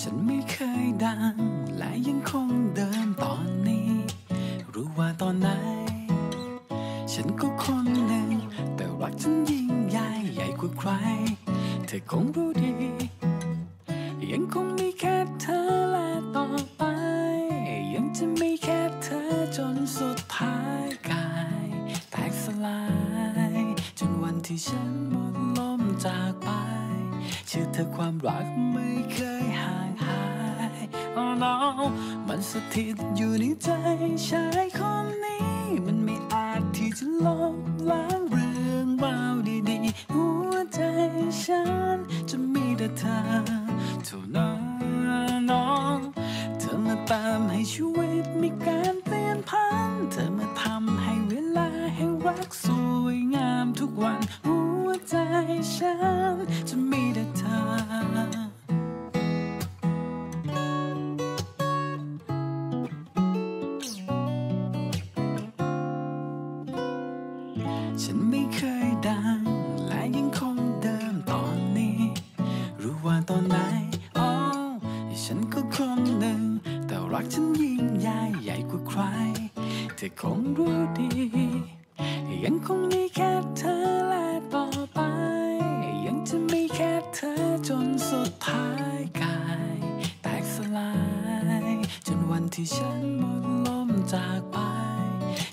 ฉันไม่เคยดัง และยังคงเดินตอนนี้ รู้ว่าตอนไหน ฉันก็คนหนึ่ง แต่รักฉันยิ่งใหญ่ใหญ่กว่าใคร เธอคงรู้ดี ยังคงมีแค่เธอและต่อไป ยังจะมีแค่เธอจนสุดท้ายกาย แตกสลาย จนวันที่ฉันหมดลมจาก ชื่อเธอความรักไม่เคยห่างหาย Oh no มันสถิตอยู่ในใจชายคนนี้ มันไม่อาจที่จะลบล้างเรื่องราวดีๆ หัวใจฉันจะมีแต่เธอเท่านั้นน้องเธอมาตามให้ชีวิตมีการเปลี่ยนพันเธอมาทำให้เวลาแห่งรักสวยงามทุกวันหัวใจฉันจะมี ฉันไม่เคยดัง และยังคงเดิมตอนนี้ รู้ว่าตอนไหนอ๋อฉันก็คงหนึ่ง แต่รักฉันยิ่งใหญ่ใหญ่กว่าใคร เธอคงรู้ดี ยังคงมีแค่เธอและต่อไป ยังจะมีแค่เธอจนสุดท้ายกาย แตกสลาย จนวันที่ฉันหมดลมจากไป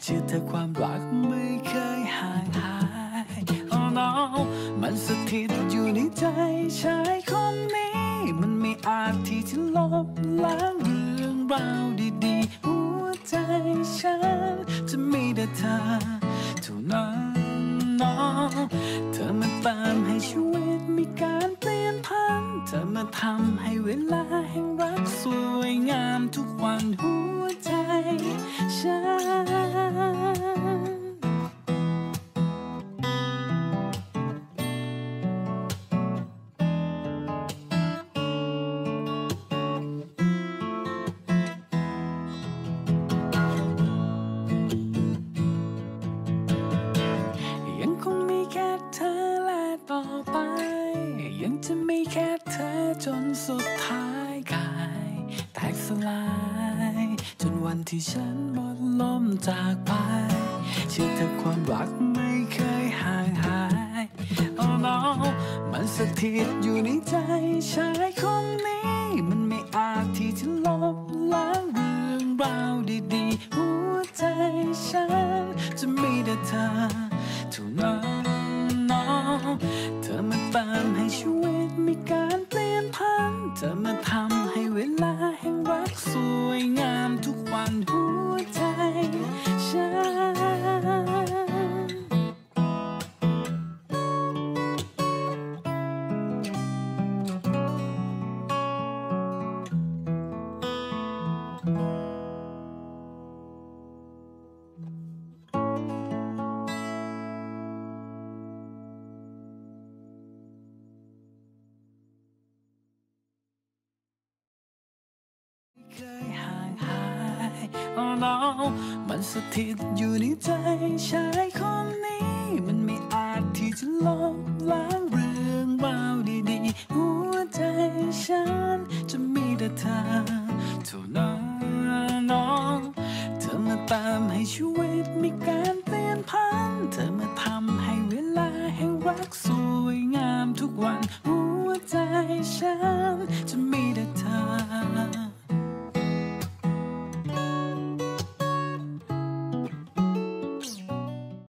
ชื่อเธอความรักไม่ มันสถิตอยู่ในใจชายคนนี้ มันไม่อาจที่จะลบล้างเรื่องราวดีๆ หัวใจฉันจะมีแต่เธอเท่านั้นน้องเธอมาตามให้ชีวิตมีการเปลี่ยนพันเธอมาทำให้เวลาแห่งรักสวยงามทุกวันหัวใจฉัน สุดท้ายกาย แตกสลาย จนวันที่ฉันหมดลมจากไป เชื่อเธอความรักไม่เคยห่างหาย Oh no มันสถิตอยู่ในใจชายคนนี้ เธอมาทำให้เวลา เคยห่างหาย Oh no มันสถิตอยู่ในใจชายคนนี้ มันไม่อาจที่จะลบล้างเรื่องราวดีๆ หัวใจฉันจะมีแต่เธอเท่านั้นน้อง เธอมาตามให้ชีวิตมีการเปลี่ยนพัน เธอมาทำให้เวลาแห่งรักสวยงามทุกวัน หัวใจฉันจะมี